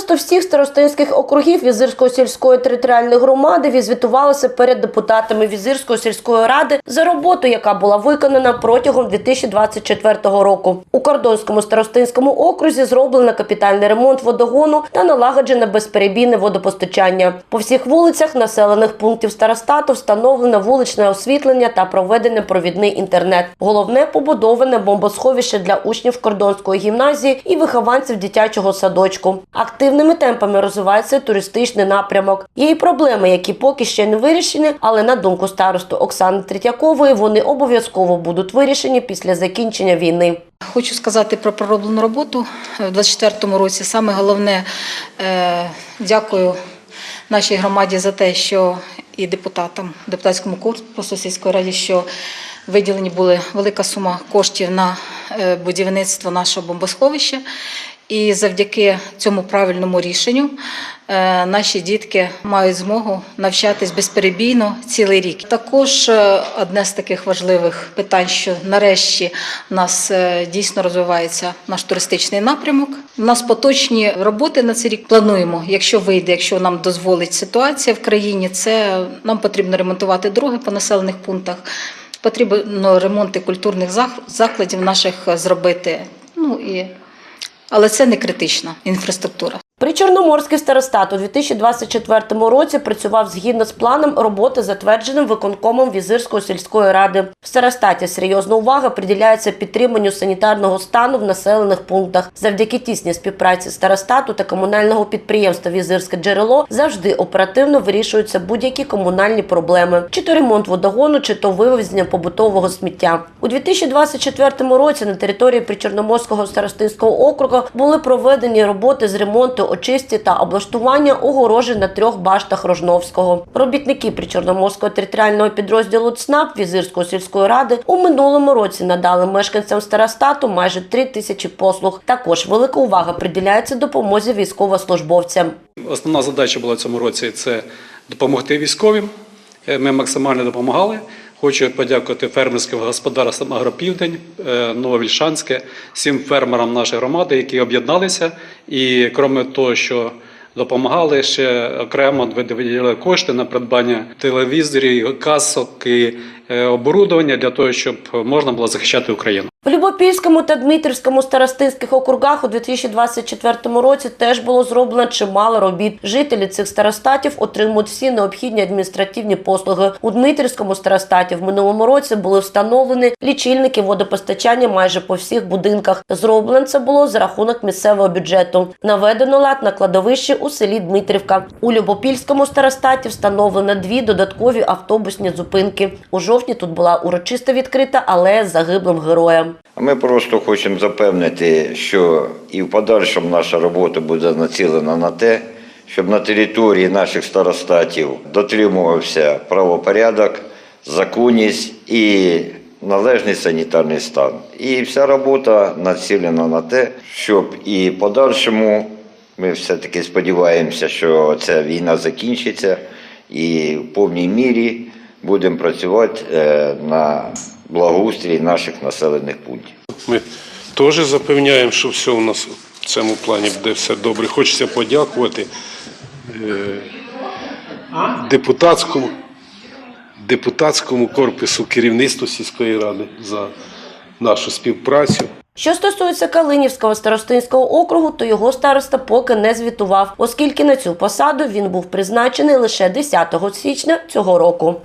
Старосто всіх старостинських округів Візирської сільської територіальної громади відзвітувалися перед депутатами Візирської сільської ради за роботу, яка була виконана протягом 2024 року. У Кордонському старостинському окрузі зроблено капітальний ремонт водогону та налагоджене безперебійне водопостачання. По всіх вулицях населених пунктів старостату встановлено вуличне освітлення та проведений провідний інтернет. Головне побудоване бомбосховище для учнів Кордонської гімназії і вихованців дитячого садочку. Активними темпами розвивається туристичний напрямок. Є й проблеми, які поки ще не вирішені, але на думку старосту Оксани Третьякової, вони обов'язково будуть вирішені після закінчення війни. Хочу сказати про пророблену роботу в 2024 році. Саме головне, е, дякую нашій громаді за те, що і депутатам, депутатському корпусу сільської раді, що виділені були велика сума коштів на е, будівництво нашого бомбосховища. І завдяки цьому правильному рішенню е, наші дітки мають змогу навчатись безперебійно цілий рік. Також е, одне з таких важливих питань, що нарешті у нас е, дійсно розвивається наш туристичний напрямок. У нас поточні роботи на цей рік плануємо. Якщо вийде, якщо нам дозволить ситуація в країні, це нам потрібно ремонтувати дороги по населених пунктах. Потрібно ремонти культурних закладів наших зробити. Ну і але це не критична інфраструктура. Причорноморський старостат у 2024 році працював згідно з планом роботи, затвердженим виконкомом Візирської сільської ради. В старостаті серйозна увага приділяється підтриманню санітарного стану в населених пунктах. Завдяки тісній співпраці старостату та комунального підприємства Візирське джерело завжди оперативно вирішуються будь-які комунальні проблеми: чи то ремонт водогону, чи то вивезення побутового сміття. У 2024 році на території Причорноморського старостинського округу були проведені роботи з ремонту, очисті та облаштування огорожі на трьох баштах Рожновського. Робітники Причорноморського територіального підрозділу ЦНАП Візирської сільської ради у минулому році надали мешканцям старостату майже три тисячі послуг. Також велика увага приділяється допомозі військовослужбовцям. Основна задача була цьому році це допомогти військовим. Е, Ми максимально допомагали. Хочу подякувати фермерським господарствам Агропівдень, е, Нововільшанське, всім фермерам нашої громади, які об'єдналися. І крім того, що допомагали, ще окремо виділили кошти на придбання телевізорів, касок і оборудовання для того, щоб можна було захищати Україну. В Любопільському та Дмитрівському старостинських округах у 2024 році теж було зроблено чимало робіт. Жителі цих старостатів отримують всі необхідні адміністративні послуги. У Дмитрівському старостаті в минулому році були встановлені лічильники водопостачання майже по всіх будинках. Зроблено це було за рахунок місцевого бюджету. Наведено лад на кладовищі у селі Дмитрівка. У Любопільському старостаті встановлено дві додаткові автобусні зупинки. У жовтні тут була урочисто відкрита алея з загиблим героєм. А Ми просто хочемо запевнити, що і в подальшому наша робота буде націлена на те, щоб на території наших старостатів дотримувався правопорядок, законність і належний санітарний стан. І вся робота націлена на те, щоб і в подальшому ми все-таки сподіваємося, що ця війна закінчиться і в повній мірі будемо працювати е, на благоустрій наших населених пунктів. Ми теж запевняємо, що все у нас в цьому плані буде все добре. Хочеться подякувати е, депутатському, депутатському корпусу керівництву сільської ради за нашу співпрацю. Що стосується Калинівського старостинського округу, то його староста поки не звітував, оскільки на цю посаду він був призначений лише 10 січня цього року.